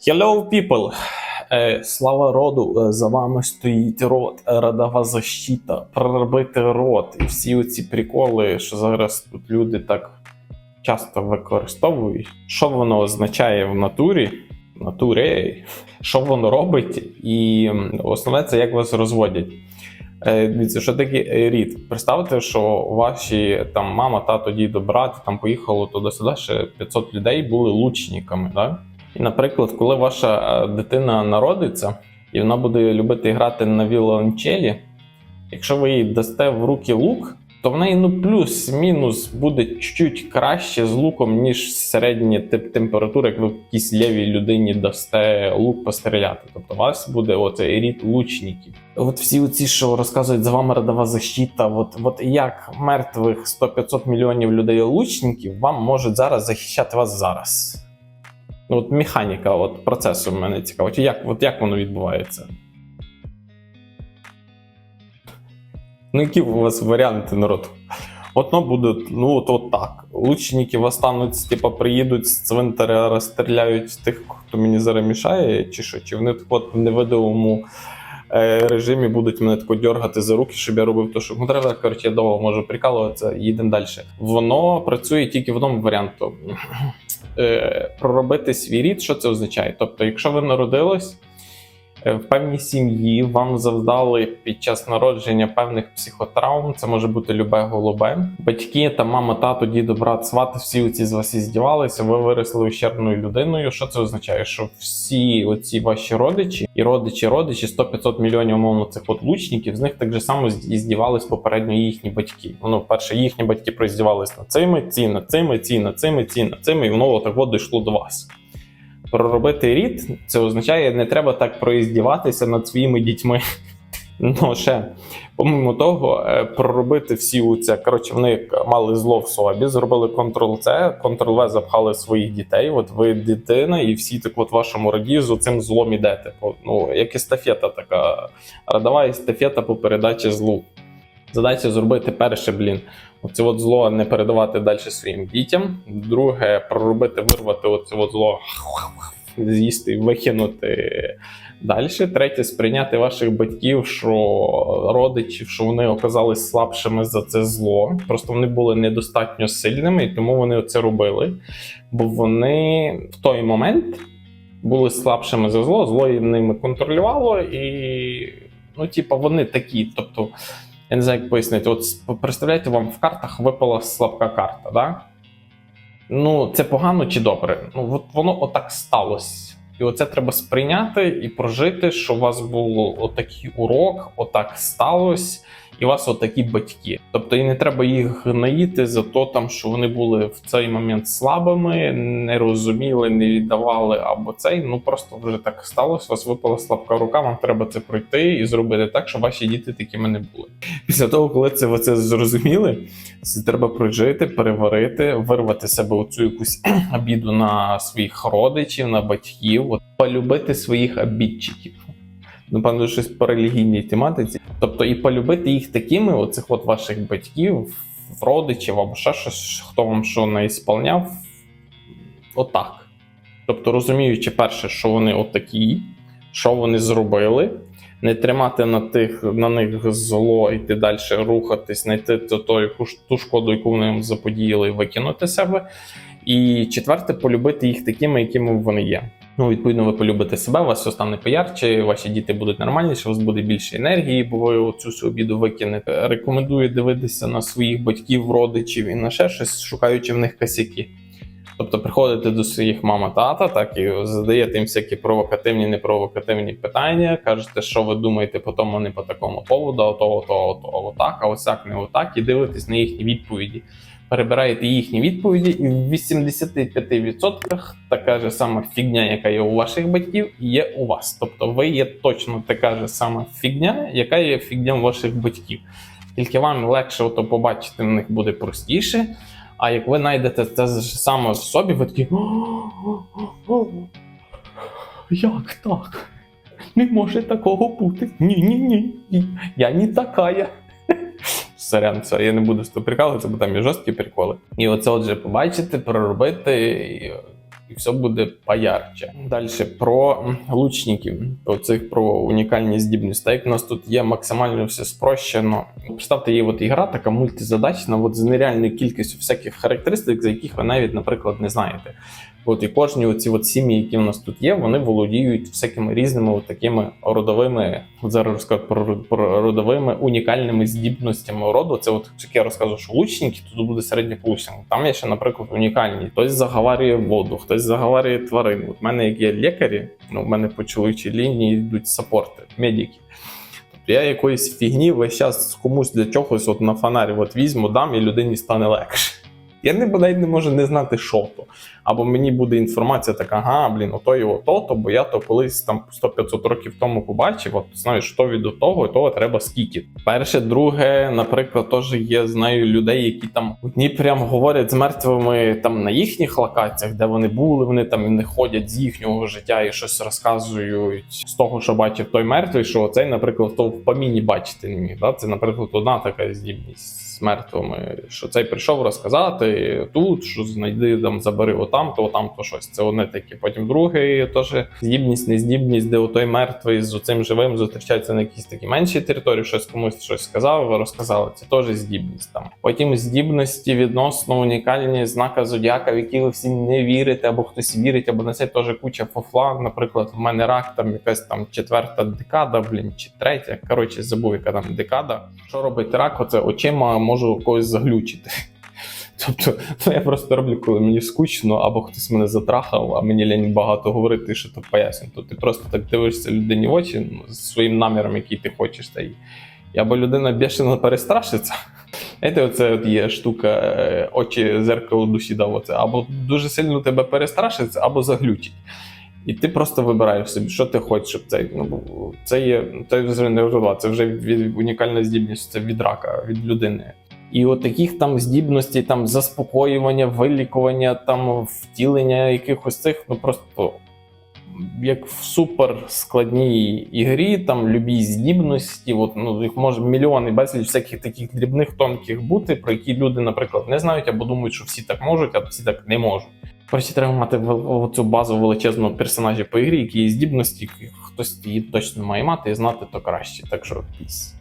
Hello, people! Е, слава роду, е, за вами стоїть род, е, родова защита, проробити рот. І всі оці приколи, що зараз тут люди так часто використовують. Що воно означає в натурі? В натурі, що воно робить, і основне це як вас розводять. Дивіться, що таке рід? Представте, що ваші там мама, тато, дідо, брат там поїхало туди-сюди, ще 500 людей були лучниками. Да? І, наприклад, коли ваша е, дитина народиться і вона буде любити грати на віолончелі, якщо ви їй дасте в руки лук, то в неї ну плюс-мінус буде чуть краще з луком, ніж середня тип температура, як ви якійсь лівій людині дасте лук постріляти. Тобто у вас буде оцей рід лучників. От всі оці, що розказують за вами родова защита, от, от як мертвих 100-500 мільйонів людей лучників вам можуть зараз захищати вас зараз. Ну, от механіка от процесу мене цікавить. Як, от як воно відбувається? Ну, які у вас варіанти народ? Одно буде, ну от, от так. Лучники восстануть, типа приїдуть з цвинтаря, розстріляють тих, хто мені зараз мішає, чи що, чи вони в невидимому режимі будуть мене тако дергати за руки, щоб я робив то, що ну, треба. Коротше, я довго можу прикалуватися, їдемо далі. Воно працює тільки в одному варіанту. Е, проробити свій рід, що це означає? Тобто, якщо ви народились е, в певній сім'ї, вам завдали під час народження певних психотравм, це може бути любе голубе. Батьки та мама, тато, дідо, брат, свати, всі оці з вас і здівалися, ви виросли ущербною людиною. Що це означає? Що всі оці ваші родичі і родичі, родичі, 100-500 мільйонів умовно цих от лучників, з них так же само здівались попередньо їхні батьки. Воно перше їхні батьки проіздівались над цими, ці над цими, ці над цими, ці над цими, і воно отак от дійшло до вас. Проробити рід це означає, не треба так проіздіватися над своїми дітьми. Ну, ще, помимо того, е, проробити всі оця, коротше, вони мали зло в собі, зробили Ctrl-C, Ctrl-V запхали своїх дітей. От ви дитина, і всі так от вашому роді з цим злом ідете. Ну, як естафета така, родова естафета по передачі злу. Задача зробити перше, блін, оце от зло не передавати далі своїм дітям. Друге, проробити, вирвати оце от зло, з'їсти і викинути далі. Третє, сприйняти ваших батьків, що родичів, що вони оказались слабшими за це зло. Просто вони були недостатньо сильними, і тому вони це робили. Бо вони в той момент були слабшими за зло, зло ними контролювало, і ну, типа, вони такі. Тобто, я не знаю, як пояснити. От представляєте, вам в картах випала слабка карта, да? Ну, це погано чи добре? Ну, от воно отак сталося. І оце треба сприйняти і прожити, що у вас був отакий урок, отак сталося, і у вас отакі батьки. Тобто і не треба їх гноїти за те, там, що вони були в цей момент слабими, не розуміли, не віддавали або цей. Ну просто вже так сталося. Вас випала слабка рука, вам треба це пройти і зробити так, щоб ваші діти такими не були. Після того, коли це ви це зрозуміли, це треба прожити, переварити, вирвати себе оцю якусь обіду на своїх родичів, на батьків, полюбити своїх обідчиків. Напевно, щось по релігійній тематиці. Тобто, і полюбити їх такими, оцих от ваших батьків, родичів або ще щось, хто вам що не ісполняв, отак. Тобто, розуміючи перше, що вони отакі, що вони зробили, не тримати на тих на них зло, йти далі, рухатись, знайти ту, ту, ту шкоду, яку вони вам заподіяли, викинути себе. І четверте, полюбити їх такими, якими вони є. Ну, відповідно, ви полюбите себе, у вас все стане поярче, ваші діти будуть нормальніші, у вас буде більше енергії, бо ви оцю всю обіду викинете. Рекомендую дивитися на своїх батьків, родичів і на ще щось, шукаючи в них косяки. Тобто приходите до своїх мама тата, так і задаєте їм всякі провокативні, непровокативні питання, кажете, що ви думаєте по тому, не по такому поводу, а то, то, то, отак, а ось як не отак, і дивитесь на їхні відповіді. Перебираєте їхні відповіді, і в 85% така ж сама фігня, яка є у ваших батьків, є у вас. Тобто ви є точно така ж сама фігня, яка є фігня ваших батьків. Тільки вам легше ото побачити в них буде простіше. А як ви знайдете це ж саме в собі, ви такі. «О, Як так? Не може такого бути. Ні, ні, ні. Я не такая. Сорян, все, я не буду з тобою прикалуватися, бо там є жорсткі приколи. І оце отже побачити, проробити. І і все буде поярче. Далі про лучників, про цих про унікальні здібності. Як у нас тут є максимально все спрощено. Представте, є от ігра така мультизадачна, от з нереальною кількістю всяких характеристик, за яких ви навіть, наприклад, не знаєте. От і кожні оці от сім'ї, які в нас тут є, вони володіють всякими різними от такими родовими, зараз розкажу про, про родовими унікальними здібностями роду. Це от як я розказував, що лучники, тут буде середнє получення. Там є ще, наприклад, унікальні. Хтось заговарює воду, хтось заговарює тварин. От в мене як є лікарі, ну в мене по чоловічій лінії йдуть саппорти, медики. Тобто я якоїсь фігні весь час комусь для чогось от на фонарі от візьму, дам і людині стане легше. Я не навіть не можу не знати, що то. Або мені буде інформація така, ага, блін, ото і ото, то, бо я то колись там 100-500 років тому побачив, от знаю, що від того і того треба скільки. Перше, друге, наприклад, теж є знаю людей, які там одні прям говорять з мертвими там на їхніх локаціях, де вони були, вони там не ходять з їхнього життя і щось розказують з того, що бачив той мертвий, що цей, наприклад, то в поміні бачити не міг. Да? Це, наприклад, одна така здібність з мертвими, що цей прийшов розказати тут, що знайди там, забери отам, то отам, то щось. Це одне таке. Потім другий теж здібність, нездібність, де отой мертвий з оцим живим зустрічається на якійсь такій меншій території, щось комусь щось сказав, розказали. Це теж здібність там. Потім здібності відносно унікальні знака зодіака, в які ви всі не вірите, або хтось вірить, або на це теж куча фофла. Наприклад, в мене рак, там якась там четверта декада, блін, чи третя. Коротше, забув, яка там декада. Що робить рак? Оце очима можу когось заглючити. Тобто, ну я просто роблю, коли мені скучно, або хтось мене затрахав, а мені лінь багато говорити, що то поясню. То ти просто так дивишся людині в очі ну, з своїм наміром, який ти хочеш, та й або людина бешено перестрашиться. Знаєте, оце от є штука, е, очі зеркало душі дав оце, або дуже сильно тебе перестрашиться, або заглючить. І ти просто вибираєш собі, що ти хочеш, щоб це. Ну, це є це вже не розова, це вже від, унікальна здібність, це від рака, від людини. І от таких там здібностей, там заспокоювання, вилікування, там втілення якихось цих, ну просто як в супер складній ігрі, там любі здібності, от, ну, їх може мільйони безліч всяких таких дрібних тонких бути, про які люди, наприклад, не знають або думають, що всі так можуть, а всі так не можуть. Коротше, треба мати цю базу величезного персонажа по ігрі, які є здібності, хтось її точно має мати і знати, то краще. Так що піс.